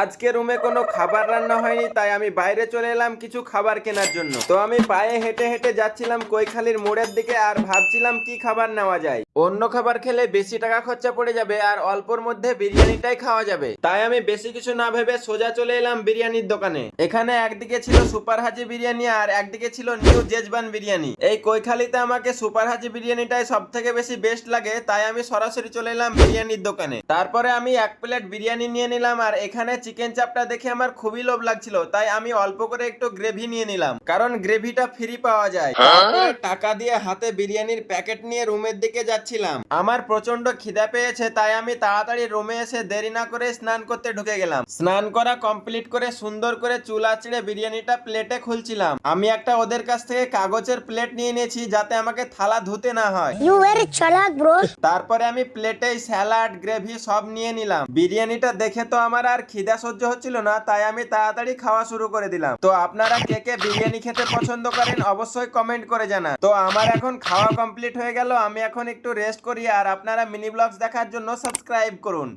আজকে রুমে কোনো খাবার রান্না হয়নি, তাই আমি বাইরে চলে এলাম কিছু খাবার কেনার জন্য। তো আমি পায়ে হেঁটে হেঁটে যাচ্ছিলাম কৈখালির মোড়ের দিকে আর ভাবছিলাম কি খাবার নেওয়া যায়। অন্য খাবার খেলে বেশি টাকা খরচা পড়ে যাবে আর অল্পর মধ্যে বিরিয়ানিটাই খাওয়া যাবে। তাই আমি বেশি কিছু না ভেবে সোজা চলে এলাম বিরিয়ানির দোকানে। এখানে একদিকে ছিল সুপার হাজি বিরিয়ানি আর একদিকে ছিল নিউ জেজবান বিরিয়ানি। এই কৈখালিতে আমাকে সুপার হাজি বিরিয়ানিটাই সব থেকে বেশি বেস্ট লাগে, তাই আমি সরাসরি চলে এলাম বিরিয়ানির দোকানে। তারপরে আমি এক প্লেট বিরিয়ানি নিয়ে নিলাম আর এখানে চিকেন চাপটা দেখে আমার খুবই লোভ লাগছিল তাই আমি অল্প করে একটু গ্রেভি নিয়ে নিলাম। কারণ গ্রেভিটা ফ্রি পাওয়া যায়। টাকা দিয়ে হাতে বিরিয়ানির প্যাকেট নিয়ে রুমের দিকে যাচ্ছিলাম। আমার প্রচণ্ড খিদা পেয়েছে তাই আমি তাড়াতাড়ি রুমে এসে দেরি না করে স্নান করতে ঢুকে গেলাম। স্নান করা কমপ্লিট করে সুন্দর করে চুল আঁচড়ে বিরিয়ানিটা প্লেটে খুলছিলাম। আমি একটা ওদের কাছ থেকে কাগজের প্লেট নিয়ে নিয়েছি যাতে আমাকে থালা ধুতে না হয়. তারপরে আমি প্লেটে স্যালাড গ্রেভি সব নিয়ে নিলাম। বিরিয়ানিটা দেখে তো আমার আর খিদা সহ্য হচ্ছিল না, তাই আমি তাড়াতাড়ি খাওয়া শুরু করে দিলাম। তো আপনারা কে কে বিরিয়ানি খেতে পছন্দ করেন অবশ্যই কমেন্ট করে জানা তো আমার এখন খাওয়া কমপ্লিট হয়ে গেল, আমি এখন একটু রেস্ট করি আর আপনারা মিনি ব্লগস দেখার জন্য সাবস্ক্রাইব করুন।